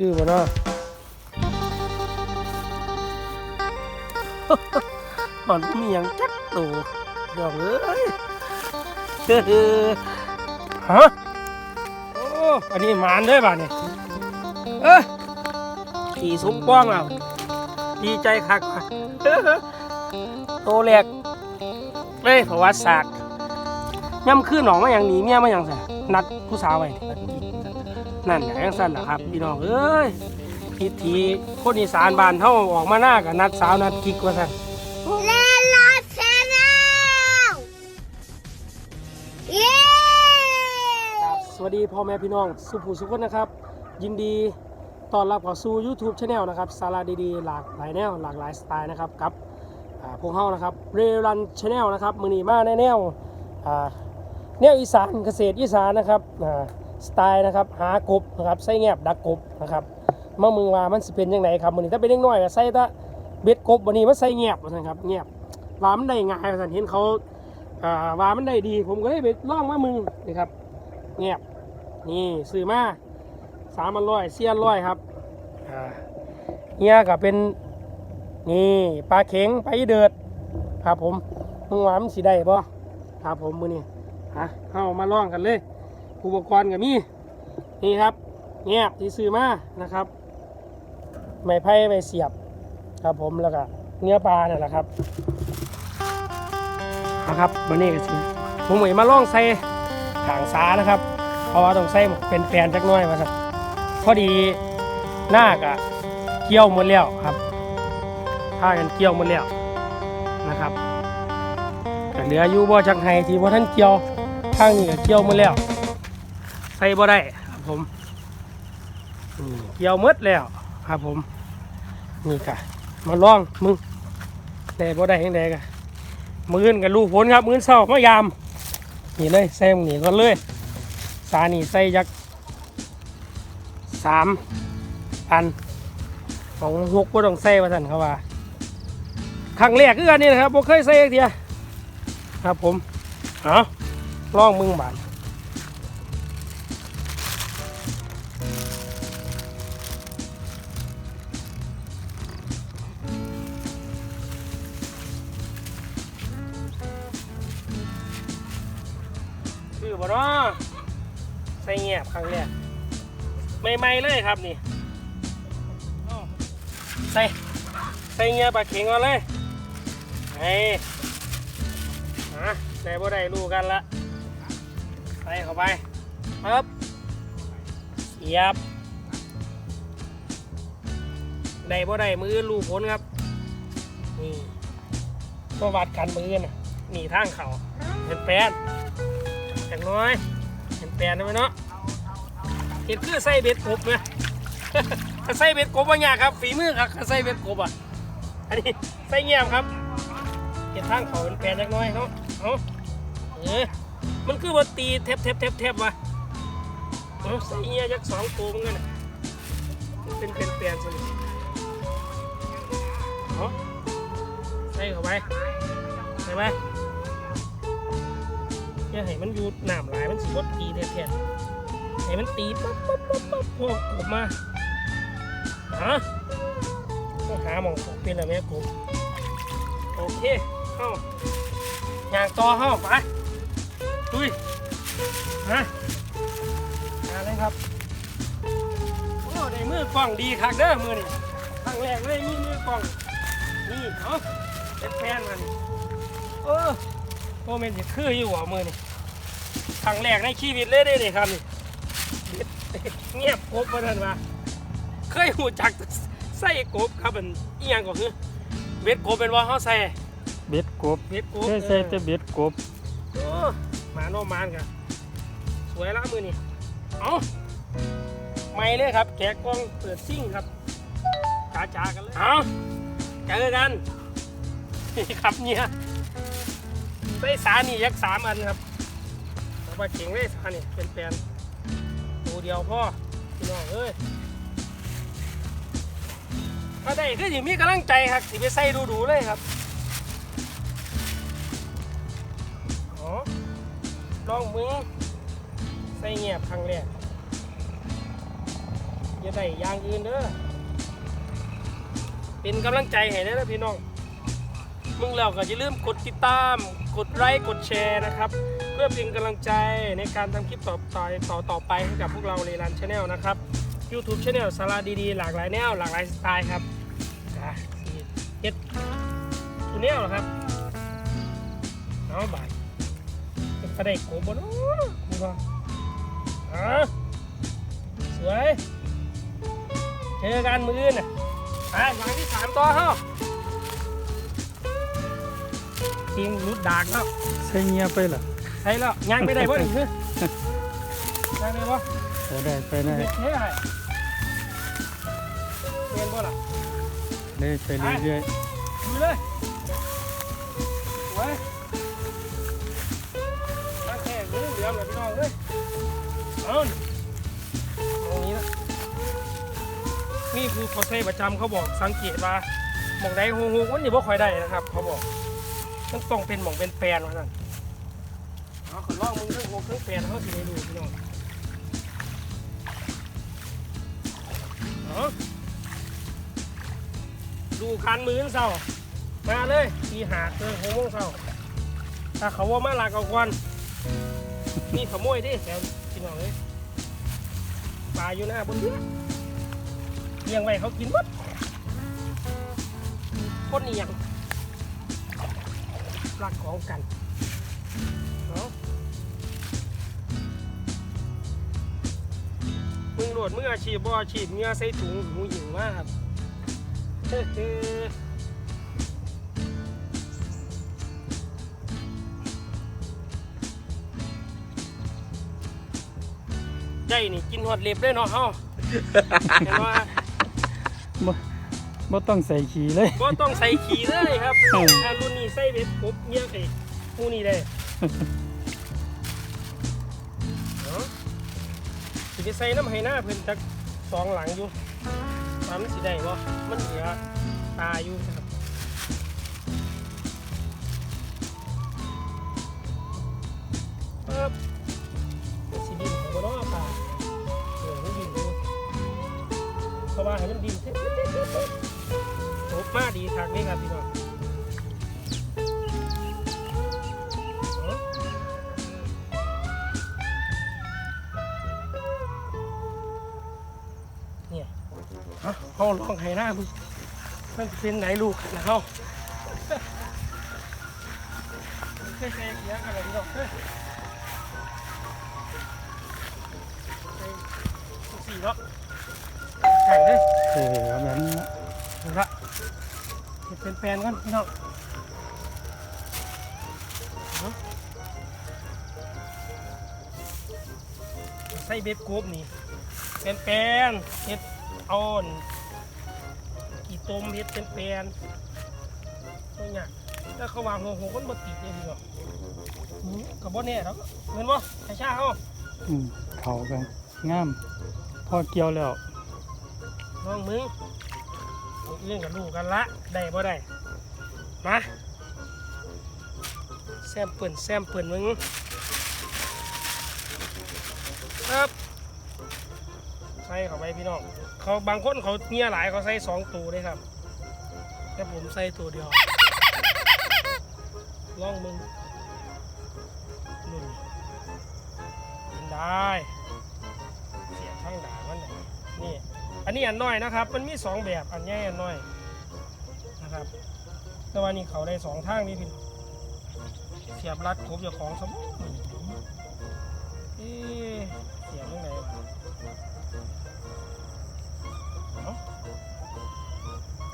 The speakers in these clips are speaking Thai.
คือบ่เนาะมันมีหยังจักตัวดอกเอ้ยเฮ้อฮะโอ้อันนี้หมานด้วยบ่านี่เอ้ยขี่สมกว้างแล้วดีใจคักว่ะเฮ้อโตแรกเลยประวัติศาสตร์ย่ำคือหนองมาอย่างหนีเมียมาอย่างไสนัดผู้สาวไว้ นั่นแหละยังสั่นล่ะครับพี่น้องเอ้ยพิธีคนอีสานบ้านเฮาออกมาหน้ากับนัดสาวนัดกิ๊กว่าซั่นเลลาชแนลเย้ครับสวัสดีพ่อแม่พี่น้อง สุภูสุขคนนะครับ ยินดีต้อนรับเข้าสู่ YouTube Channel นะครับสาระดีๆ หลากหลายแนวหลากหลายสไตล์นะครับกับอ่าพวกเฮานะครับเรรันชาแนลนะครับมือนีมาในแนวอ่าแนวอีสานเกษตรอีสานนะครับอ่า สไตล์นะครับหากบนะครับใส่แงบดักกบนะครับเมื่อมึงว่ามันสิเป็นยังไงครับมือนี้ถ้าเป็นเล็กน้อยก็ใส่แตะเบ็ดกบวันนี้มันใส่แงบว่าซั่นครับแงบว่ามันได้ง่ายว่าซั่นเห็นเขาอ่าว่ามันได้ดี ผมก็เลยไปล่องมามึงนี่ครับเงียบนี่ซื้อมาสามร้อยเซียนร้อยครับอ่าเฮียก็เป็นนี่ปลาเข็งไปลาเดือดครับผมมึงว่ามันสีได้ป่ครับผมมือนี่ฮะเข้ามาล่องกันเลย อุปกรณ์กับมีนี่ครับเงียบที่ซื้อมานะครับไม้ไผ่ไม้เสียบครับผมแล้วก็เนื้อปลาเนี่ยแหละครับนะครับวันนี้ก็สิผมเหมยมาล่องใส่ถางสานะครับเพราะว่าต้องใส่เป็นแฟนจักน้อยมาสักพอดีหน้ากะเกี่ยวหมดแล้วครับผ้ากันเกี่ยวหมดแล้วนะครับก็เหลืออยู่บ่จักไห้ที่ว่าท่านเกี่ยวข้างนี้ก็เกี่ยวหมดแล้ว ใส่บ่ได้ครับผมเกี่ยวมดแล้วครับผมนี่กะมาลองมึงได้บ่ได้ยังไงกะมือนกับลูกผลครับมือนเศร้ามายามนี่เลยแซมนี่ก่อนเลย สานี่ใส่ยักสามพันของหกก็ต้องใส่มาสั่นเขาว่าครั้งแรกคือกันนี่นะครับผมเคยใส่เทียครับผมเอาลองมึงบาท เงียบครั้งแรกใหม่ๆเลยครับนี่ใส่ใส่เงียบปลาเข็งมาเลยไอ้ฮะใส่บ่ได้รู้กันละใส่เข้าไปครับเสียบได้บ่ได้มือลูกผลครับนี่ประวัติกันมือน่ะนี่ทางเขาเป็นแปนจังน้อยเห็นแปลนไหมเนาะ เห็นคือใส่เบ็ดกบไหมถ้าใส่เบ็ดกบว่ายากครับฝีมือครับถ้าใส่เบ็ดกบอะอันนี้ใส่เงียบครับเห็นทางเขาเป็นแปลนเล็กน้อยเนาะเอาเออมันคือว่าตีเทบเทบเทบเทบวะเอาใส่เงียยักสองตัวเหมือนกันเป็นเป็นแปลนสิเอาใส่เข้าไปใส่ไปอย่าให้มันอยู่หนามหลายมันสิบดตีแทนๆ ให้มันตีปั๊บปั๊บปั๊บปั๊บพวกกบมาฮะต้องหาหมองเป็นอะไรแม่กบโอเคเข้าอย่างต่อเข้าไปดุยฮะมาเลยครับโอ้ได้มือกล้องดีคักเด้อมือนี่ครั้งแรกเลยมีมือกล้องนี่เอาเป็นแฟนมันเออโอ้เมนสิคืออยู่หัวมือนี่ครั้งแรกในชีวิตเลยเด้นี่ครับนี่ เงียบกบมาทันมาเคยหูจักใส่กบครับมันอีหยังก็คือเบ็ดกบเป็นว่าเขาใส่ เบ็ดกบเบ็ดกบ เคยใส่แต่เบ็ดกบโอ้หมาโนมานกันสวยละมือนี่เอาไม่เลยครับแกะกล้องเปิดซิ่งครับจ้าจาๆกันเลยเอาเจอกันนี่ครับเนี่ยใส่สานี่ยักษ์สามอันครับเอาไปเก่งเลยสานี่เป็นแปลนตัวเดียวพ่อ พี่น้องเอ้ยถ้าได้คือสิมีกำลังใจครับสิไปใส่ดูๆเลยครับอ๋อลองมือใส่เงียบครั้งแรกอย่าได้ยางอื่นเด้อเป็นกำลังใจให้เด้อพี่น้องมึงแล้วก็อย่าลืมกดติดตาม กดไลค์กดแชร์นะครับ พื่อเป็นกำลังใจในการทำคลิปต่อต่อต่อตอไปให้กับพวกเราเลรันชาแนลนะครับ YouTube Channel สาระดีๆ หลากหลายแนวหลากหลายสไตล์ครับเฮ็ดทุแนวเหรอครับเอาบ่ายเป็นกระไดโกบเนกูว่าอะสวย เจอกันมืออื่นน่ะไปหลังที่สามต่อเฮ้าทีมรุดดากแล้วใส่เงียไปล่ะใช่แล้วย่างไปได้บ่นี่ย่างได้บ่ไปได้ไปได้เฮ็ดให้ได้เรียนบ่ล่ะเลยไปเรื่อยดูเลยไว้ตั้งแค่เหลือเหลือแบบพี่น้องเลยเอาตรงนี้นะนี่คือเขาใช้ประจำเขาบอกสังเกตว่าหมองใดหูหูมันอย่าบ่ค่อยได้นะครับ เขาบอกมันต้องเป็นหมองเป็นแปลนว่านั่น เอาขอลองมึงเครื่องโหเครื่องแปลนเขาสิได้ดูพี่น้องดูคันมือเศร้ามาเลยทีหาเจอหกโมงเช้าถ้าเขาว่ามาลากเอาควันนี่ขโมยดิแถวพี่น้องเลยปลาอยู่หน้าบนเรือเลี้ยงไว้เขากินหมดคนเอียงรักของกัน มึงโหลดมืออาชีพบ่อาชีพเงือใส่ถุงหูหิวมากครับเฮ้อใจนี่กินหอดเล็บเลยเนาะเฮาเห็นว่าๆบ่บ่ต้องใส่ขี่เลยบ่ต้องใส่ขี่เลยครับเออถ้ารุ่นนี้ใส่เบ็ดกบเงี้ยไอ้หมูนี่ได้ สิใส่น้ำให้หน้าเพิ่นจักสองหลังอยู่ตามนสิได้บ่มันเหลือตาอยู่ครับปึ๊บ เขาลองให้หน้ามึงมันเป็นไหนลูกนะเขาเคยใส่เสียกันเลยพี่น้องเฮ้ยใส่สี่เนาะไก่งเด้อเออแบบนั้นะเอาละเป็นแปลนก่อนพี่น้องเอาใส่เบ็ดกบนี่เป็นแปลนเห็ด อ่อนอีต้มเห็ดเป็นแปลนตัวเนี้ยแล้วเขาวางหัวหัวคนมาติดเลยพี่น้องอืมกับบ่แน่แล้วเงินบ่ใช่ชาเขาอืมเขากันงามพอเกี่ยวแล้วน้องมึงเรื่องกับลูกกันละได้บ่ได้มาแซมเปิ่นแซมเปิ่นมึงครับใส่เข้าไปพี่น้องเขาบางคนเขาเงียหลายเขาใส่สองตัวเลยครับ แต่ผมใส่ตัวเดียวลองมึงนุ่นกินได้เสียบทั้งด่ามันนี่อันนี้อันน้อยนะครับ มันมีสองแบบอันใหญ่อันน้อยนะครับแต่ว่านี่เขาได้สองทางนี่พี่เสียบรัดครบเจ้าของสมอง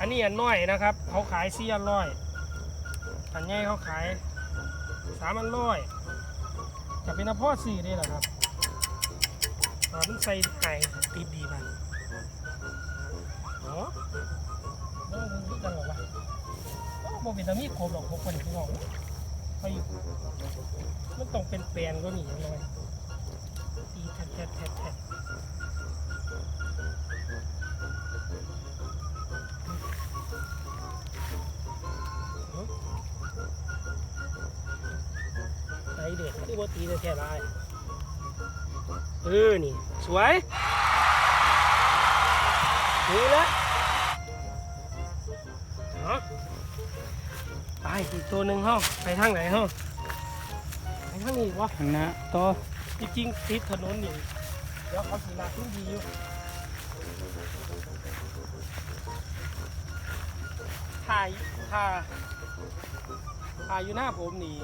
อันนี้อันน้อยนะครับ เขาขายสี่อันร้อยอันใหญ่เขาขายสามอันร้อยจะเป็นพ่อสี่นี่แหละครับมันใส่ไก่ตีดีมันเนาะแล้วมันรู้กันหรอวะโมเป็นตามีโคมหรอกพวกคนที่บอกเขาอยู่มันต้องเป็นแปลนก็หนีเลยตีแทะแทะแทะ แทะไอเด็กคือว่าตีแท้ๆไรเออนี่ สวยนี่แหละเอาไปอีกตัวหนึ่งห้องไปทางไหนห้องไปทางนี้วะข้างหน้าต่อจริงๆติดถนนนี่เดี๋ยวเขาสีลาขึ้นดีอยู่ถ่ายถ่ายถ่ายอยู่หน้าผมนี่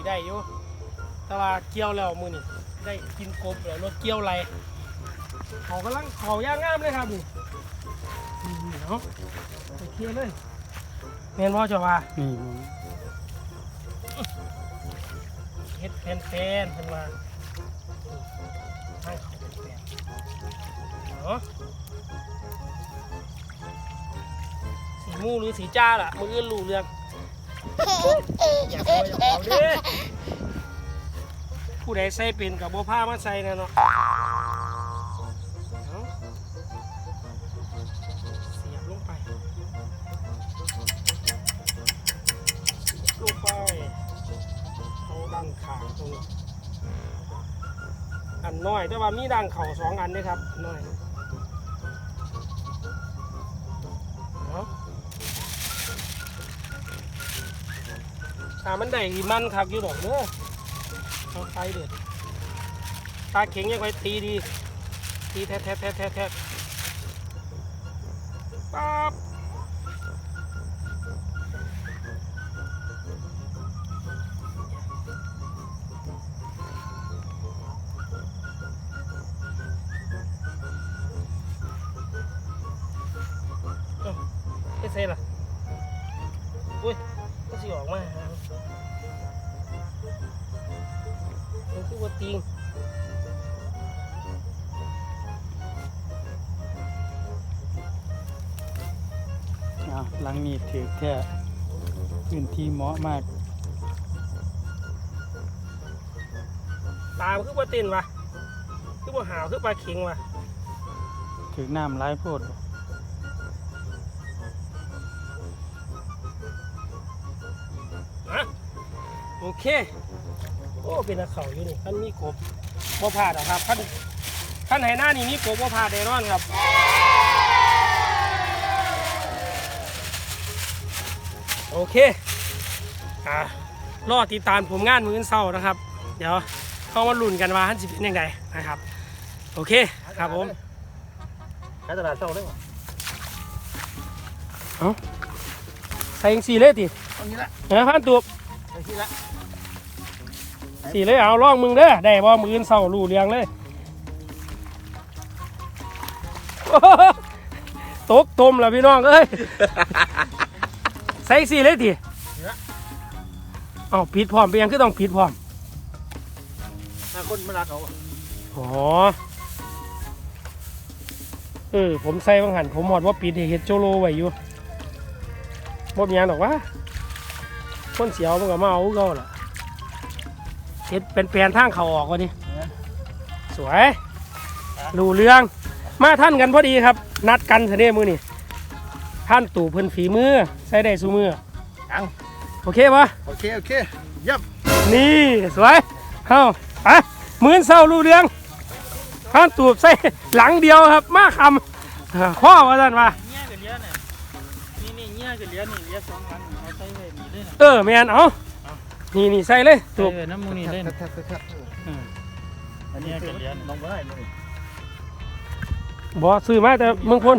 สีได้อยู่แต่ว่าเกี่ยวแล้วมือนี่ได้กินกบแล้วรถเกี่ยวไรเขากำลังเขาย่างงามเลยครับนี่นี่เนาะไปเคลียร์เลยเมนว่าจะว่าเฮ็ดแผ่นแฟนเพิ่นว่าให้เขาเป็นแฟนเนาะสีมูหรือสีจ้าล่ะมืออื่นรู้เรื่อง อย่าคอยอย่าเอาเด้ผู้ใดใส่เป็นกับบ่ผ้ามาใส่นะเนาะเอาเสียบลงไปลงไปเขาดังขางตรงนี้อันน้อยแต่ว่ามีดังเข่าสองอันด้วยครับน้อย ถ้ามันได้อีมันคักอยู่ดอกเด้อเอาไปเด็ดตาเข็งยังไว้ตีดี ตีแทะแทะแทะแทะแทะปั๊บ มันคือว่าติงอะหลังนี้ถือแค่พื้นที่เหมาะมาก ตามนคือว่าเต้นวะคือว่าหาวคือปลาเข็งวะถือน้ำร้ายโพดฮะโอเค โอ้เป็นตะเขาอยู่นี่ท่านมีกบบ่พลาดหรอกครับท่านท่านไหหน้านี่มีกบบ่พลาดแน่นอนครับโอเคอ่ารอติดตามผมงานมื้อเช้านะครับ เดี๋ยวเข้ามาลุ้นกันว่าท่านสิเป็นยังไงนะครับ โอเคครับผมขายตลาดเช่าได้ป่ะใส่ยังสีเลยติตรงนี้ละเออพันตัวตรงนี้ละ สีเลยเอาล่องมึงเด้อได้บ่มื้อเช้ารู้เรื่องเลยตกตมแล้วพี่น้องเอ้ยใส่สีเลยติเอาผิดพร้อมเป็นหยังคือต้องผิดพร้อมถ้าคนไม่รักเขาอะอ๋อเออผมใส่บางหันผมหอดว่าปิดให้เฮ็ดโจโลไว้อยู่บ่มีหยังหรอกวะคนเสียวมันก็มาเอาคือเก่าล่ะ เฮ็ดเป็นแปลนทางเขาออกวะนี่สวยรู้เรื่อง มาท่านกันพอดีครับ นัดกันเสน่มือนี่ท่านตู่เพิ่นฝีมือใส่ได้สูมือยังโอเคปะโอเค โอเคเยี่ยมนี่สวยเข้าไปหมื่นเศร้ารู้เรื่องท่านตูบใส่หลังเดียวครับ มาคำเอ่อข้อว่าท่านว่าเงี้ยกับเลี้ยเนี่ยนี่นี่เงี้ยกับเลี้ยนี่เลี้ยสองอันเอาใส่ไว้นี่เลยนะเออแมนเอา นี่นี่ใส่เลยใส่ตูบไว้น้ำมูนี่เลยแทนะบแทบแทบแทบอืมอันนี้คือน้องบ่ได้มึงบอซื้อมาแต่เมืองพ้น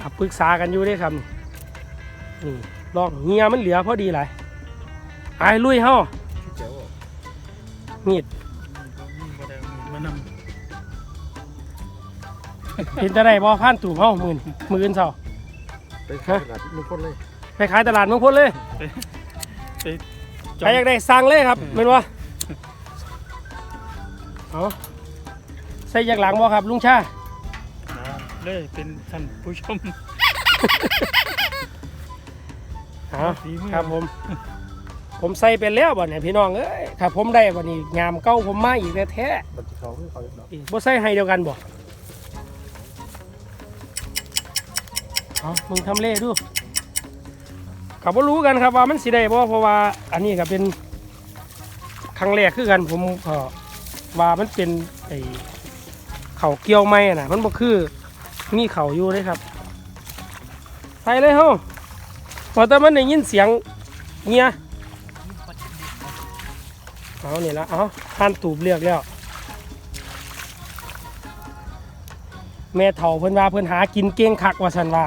อะปรึกษากันอยู่เด้ครับนี่ลองเฮียมันเหลือพอดีหลายไอ้ลุยเฮาเจ๋วมีดบ่ได้เอามีดมานำเป็นจะได้บอพันตูบเฮาหมื่นหมื่นเศร้าไปขายตลาดมึงคนเลย ไปขายตลาดเมืองพ้นเลยไป ใครอยากได้สั่งเลยครับเป็นวะเอาใส่อยากหลังบ่ครับลุงชาเลยเป็นท่านผู้ชมเอาฝีมือครับผม ผมใส่เป็นแล้วบ่เนี่ยพี่น้องเอ้ยถ้าผมได้บ่นี้งามเก้าผมมาอีกแท้บัตรเขาคือเขาเนาะๆบ่ใส่ให้เดียวกันบ่เอามึงทำเล่ดู ก็บ่รู้กันครับว่ามันสิได้บ่เพราะว่าอันนี้ก็เป็นครั้งแรกคือกันผมก็ว่ามันเป็นไอ้เข่าเกี่ยวไม่น่ะมันบ่คือมีเข่าอยู่เลยครับไปเลยเฮ้าพอแต่มันได้ยินเสียงเงี้ยเอาเนี่ยละเอาท่านตูบเรียกแล้ว แม่เฒ่าเพิ่นว่าเพิ่นหากินเก่งคักว่าสันว่า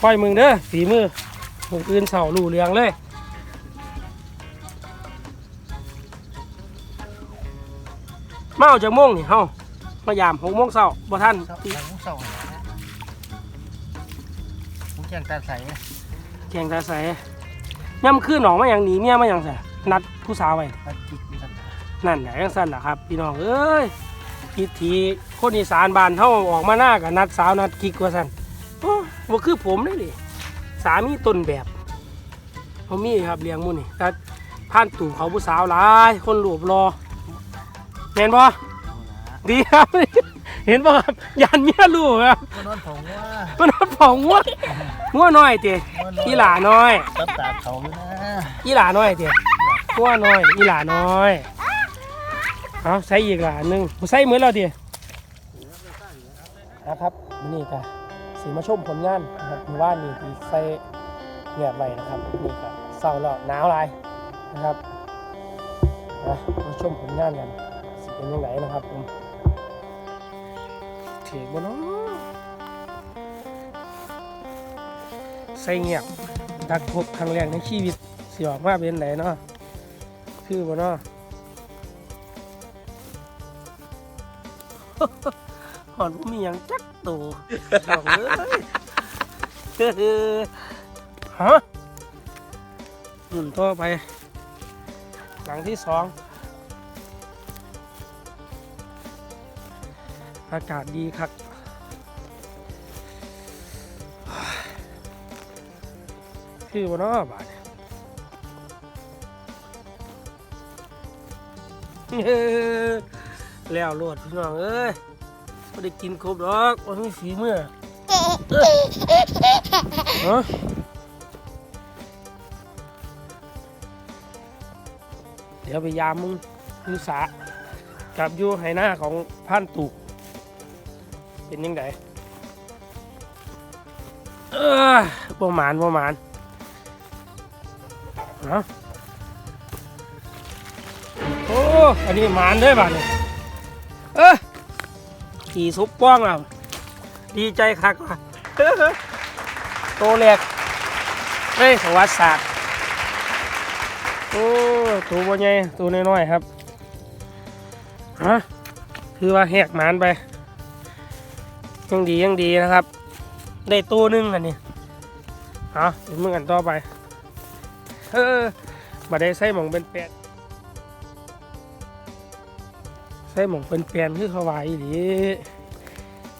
ค่อยมึงเด้อฝีมือ มืออื่นเสาลู่เรืองเลยมาเอาจากโมงนี่เฮามายามหกโมงเช้าบ่ทันใส่มุ้งเสามุ้งแกงตาใสแข่งตาใสย่ำคืนหนองมาอย่างหนีเมียมาอย่างใส่นัดผู้สาวไว้ตาจิกสันนั่นแหละจังสั้นแหะครับ พี่น้องเอ้ยพิธีคนอีสานบ้านเฮาออกมาหน้ากับนัดสาวนัดกิกว่าซั่นโอ้บ่คือผมเลยดิ สามีต้นแบบผมมีครับเลี้ยงหมูนี่แต่ผ่านตู่เขาผู้สาวหลายคนรูปรอเห็นบ่ดีครับ เห็นบ่ครับยันเมียรู้ครับก็นอนผงว่ามันนัดเผางัวงัวน้อยเตะอีหลาน้อยตับตาเขาอยู่นะอีหลาน้อยเตะงัวน้อยอีหลาน้อยเอาใส่อีกหลาหนึงบ่ใส่เหมือนเราเตะนะครับมื้อนี่ก็ สิมาชมผลงานนะครับเมื่านี่ที่ใส่เงียบไว้นะครับนี่ก็เศร้าแล้วหนาวหลายนะครับนะมาชมผลงานกันสิเป็นยังไงนะครับผมเถียงบ่เนาะใส่เงียบดักพบครั้งแรกในชีวิตสิออกมาเป็นไหนเนาะคือบ่เนาะ อนบ่มีหยังจักโตบอกเลยฮะนุ่นต่อไป หลังที่สอง อากาศดีคักคือบ่เนาะบาดเนี่ยแล้วโลดพี่น้องเอ้ย บ่ได้กินครบดอกบ่มีฝีมือฮะเดี๋ยวไปยามมึงอยู่สากับอยู่ไหหน้าของพันตุก เป็นยังไงเออประมาณประมาณเนาะโอ้ อันนี้หมานด้วยบ้านเนี่ยเออ ขี่ซุปป้องแล้วดีใจคักว่ะโตแรกเฮ้ยประวัติศาสตร์โอ้ตัวบ่ใหญ่ตัวน้อยๆครับฮะคือว่าแหกหมานไป ยังดียังดีนะครับ ได้ตัวหนึงอันนี้เอาเดี๋ยวมึงกันต่อไปเออมาได้ใส่หมองเป็นแปด ใส่หมองเป็นแปนคือเขาวาอีหลี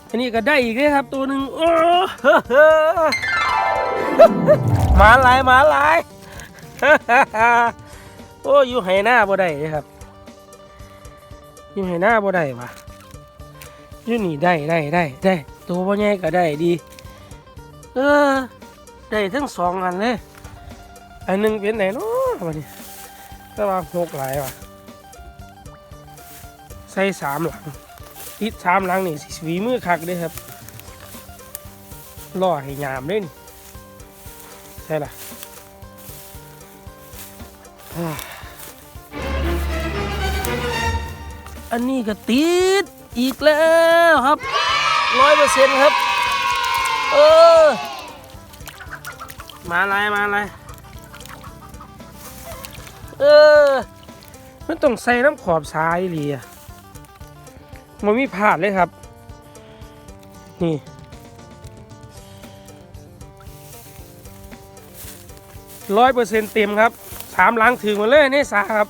อันนี้ก็ได้อีกเลยครับตัวหนึ่งโอ้หมาลายหมาลายโอ้อยู่ไหหน้าบ่ได้เลยครับอยู่ไหหน้าบ่ได้วะอยู่นี่ได้ได้ได้ได้ตัวบ่ใหญ่ก็ได้ดี เออได้ทั้งสองอันเลยอันหนึงเป็นไหนเนาะวันนี้ก็ว่าหกหลายว่ะ ใส่สามหลัง ติดสามหลังนี่สิฝีมือคักเด้ครับล่อให้ยามเล่นใช่ล่ะอันนี้ก็ติดอีกแล้วครับร้อยเปอร์เซ็นต์ครับ เออ มาอะไรมาอะไรเออ มันต้องใส่น้ำขอบซ้ายหลีอะ มันมีผาดเลยครับ นี่ร้อยเปอร์เซ็นต์เต็มครับสามหลังถึงมาเลยนี่สาครับ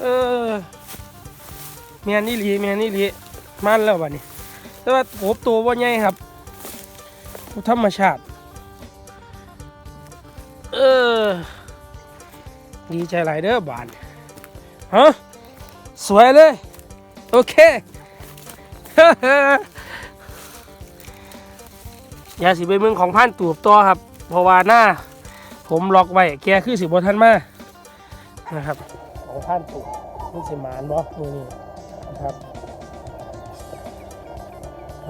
เออเมียนี่หลีเมียนี่หลีมันแล้ววะนี่แต่ว่าโอบตัวว่าใหญ่ครับ ธรรมชาติ เออ ดีใจหลายเด้อบานฮะสวยเลย โอเค อย่าสิไปเมืองของพันตูบตัวครับ เพราะว่าหน้า ผมล็อกไว้แกคือสิบทันมานะครับของพันตูบนี่สิมานบอมือนี่นะครับ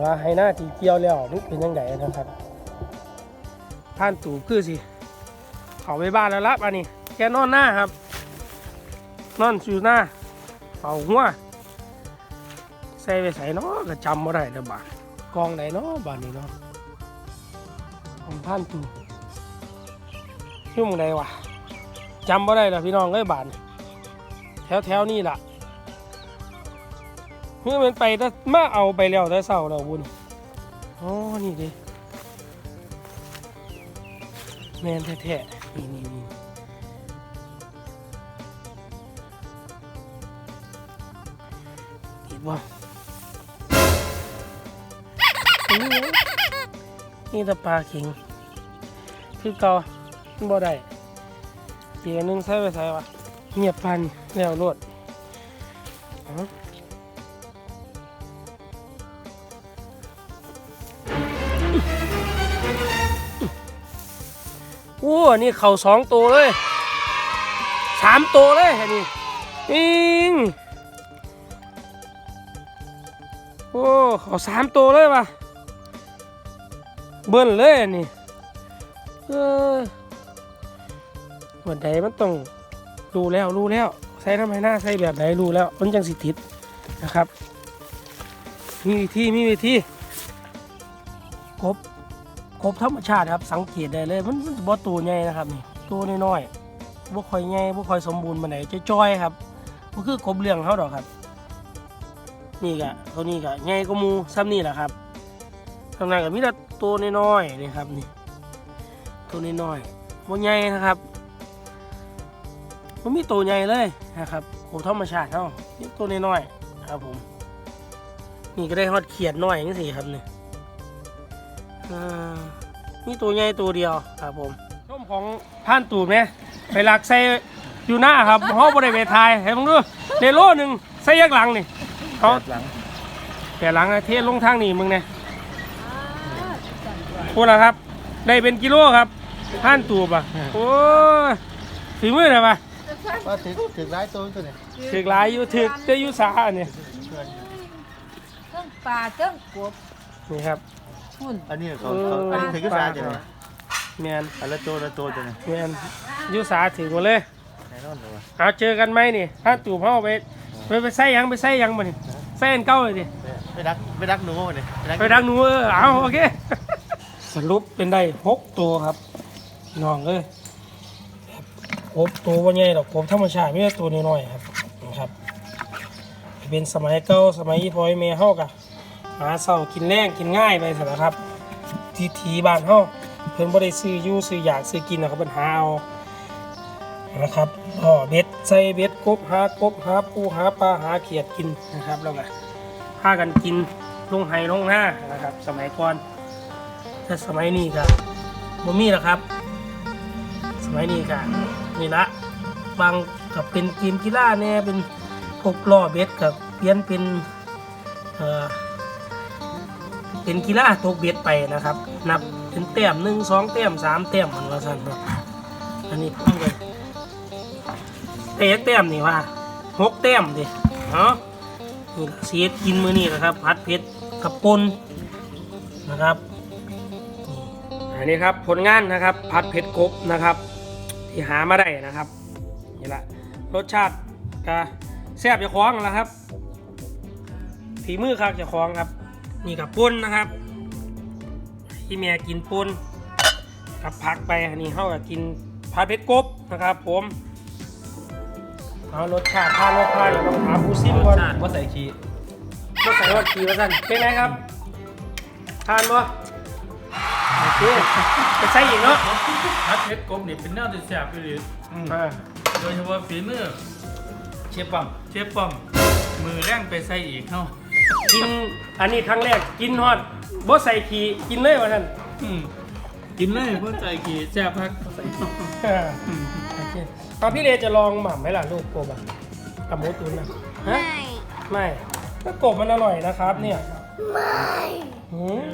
ว่าให้หน้าที่เกี่ยวแล้วมันเป็นยังไงนะครับท่านตู่คือสิเขาไปบ้านแล้วละอันนี้แกนอนหน้าครับ นอนอยู่หน้าเป่าหัว ใส่ไปใส่เนาะก็จำไม่ได้เด้อบาดกองไหนเนาะบาดนี้เนาะของท่านตู่ยุ่งใดวะจำไม่ได้ละพี่น้องเอ้ยบาดนี้แถวแถวนี่ล่ะเมื่อมันไปแต่มาเอาไปแล้วแต่เศร้าแล้วบุญอ๋อนี่ดิแมนแท้ๆนี่นี่นี่ติดบ่ นี่แตะปลาเข็งคือเก่ามันบ่ได้เกียร์หนึงใส่ไปใส่วะเงียบพันแล้วรวดอ๋อโอ้นี่เข่าสองตัวเลยสามตัวเลยอันนี้อิงโอ้เข่าสามตัวเลยว่ะ เบิ้ลเลยอันนี้เออวันใดมันต้องรู้แล้วรู้แล้ว ใส่ทำไมหน้าใส่แบบไหนรู้แล้ว มันจังสิติดนะครับ มีวิธีมีวิธีกบกบธรรมชาติครับ สังเกตได้เลย มันมันบ่ตัวใหญ่นะครับนี่ตัวน้อยๆบ่ค่อยใหญ่บ่ค่อยสมบูรณ์ปานใดจ้อยๆครับมันคือกบเลี้ยงเขาดอกครับ นี่ก็ตัวนี้ก็ใหญ่กว่ามูซ้ำนี่แหละครับข้างในก็มีแต่ ตัวน้อยๆนี่ครับนี่ตัวน้อยๆบ่ใหญ่นะครับมันมีตัวใหญ่เลยนะครับกบธรรมชาติเนาะนี่ตัวน้อยๆครับผมนี่ก็ได้ฮอดเขียดน้อยนี่สิครับนี่อ่ามีตัวใหญ่ตัวเดียวครับผมร่มของผ่านตูดไหมไปหลักใส่อยู่หน้าครับห้องบริเวณทายเห็นมึงดูในโลหนึ่งใส่ยักหลังนี่เขาหลังแต่หลังอะเทลงทางนี่มึงเนี่ย พูดแล้วครับ ได้เป็นกิโลครับผ่านตูบอะโอ้ยฝีมือเลยปะว่าถึงถึงร้ายตัวตัวเนี่ยถึกหลายอยู่ถึกจะอยู่สาเนี่ยเครื่องปลาเครื่องกบนี่ครับ หุ่นอันนี้เขาเขาอันนี้ถึงก็ร้ายจังเลยแมนอันละตัวละตัวจังเลยแมนอยู่สาถึงหมดเลยแน่นอนเลยวะเอาเจอกันไหมนี่ถ้าตู่พ่อไปไปไปใส่หยังไปใส่หยังมานี่ใส่อันเก้าเลยดิไปดักไปดักหนูมาเนี่ยไปดังหนูเออเอาโอเค สรุปเป็นได้หกตัวครับน้องเอ้ยกบตัวว่าใหญ่ดอกกบธรรมชาติไม่ใช่ตัวน้อยๆครับนะครับ เป็นสมัยเก่าสมัยพ่อยเมย์เฮากะหาเศร้ากินแรงกินง่ายไปสินะครับทีทีบ้านเฮาเพิ่นบ่ได้ซื้ออยู่ซื้ออยากซื้อกินนะครับเพิ่นหาเอานะครับอ๋อเบ็ดใส่เบ็ดกบหากบหาปูหาปลาหาเขียดกินนะครับแล้วก็พากันกินลงไห้ลงหน้านะครับ สมัยก่อน แต่สมัยนี้ก็บ่มีแล้วครับ สมัยนี้ก็นี่ละบางกับเป็นเกมกีฬาเนี่ยเป็นพกล้อเบ็ดกับเปลี่ยนเป็นเอ่อเป็นกีฬาตกเบ็ดไปนะครับ นับเป็นแต้มหนึ่งสองแต้มสามแต้มมันว่าสั่นครับอันนี้ต้องไปเตะแต้มนี่ว่าหกแต้มดิเนาะนี่เสียกินมือนี่นะครับพัดเพชรกับปนนะครับ อันนี้ครับผลงานนะครับพัดเพชรกบนะครับ ที่หามาได้นะครับนี่แหละรสชาติก็แซ่บจะคล้องนั่นแหล้วครับฝีมือคักจะคล้องครับนี่กับปนนะครับ ที่เมียกินปนกับผักไปอันนี้เขาก็กินพัดเพชรกบนะครับ ผมเอารสชาติถ้ารสชาติเดี๋ยวต้องถามผู้ซิมก่อนชาติว่าใส่ขี้รสใส่รสขี่มาสั่นเป็นไงครับทานบ่ โอเคไปใส่อีกเนาะพัดเพชรกบนี่เป็นแนวที่แซ่บอยู่ดีอ่าโดยเฉพาะฝีมือเชฟปั๊มเชฟป้อม มือแรงไปใส่อีกเนาะกินอันนี้ครั้งแรกกินฮอดบ่ใส่ขี่กินเลยว่าท่านอืมกินเลยเพราะใจกี่แซ่บพักใส่อ่าโอเคตอนพี่เลจะลองหม่ำไหมล่ะลูกกบอะกับหมูตุ๋นนะฮะไม่ไม่ก็กบมันอร่อยนะครับเนี่ยไม่หืม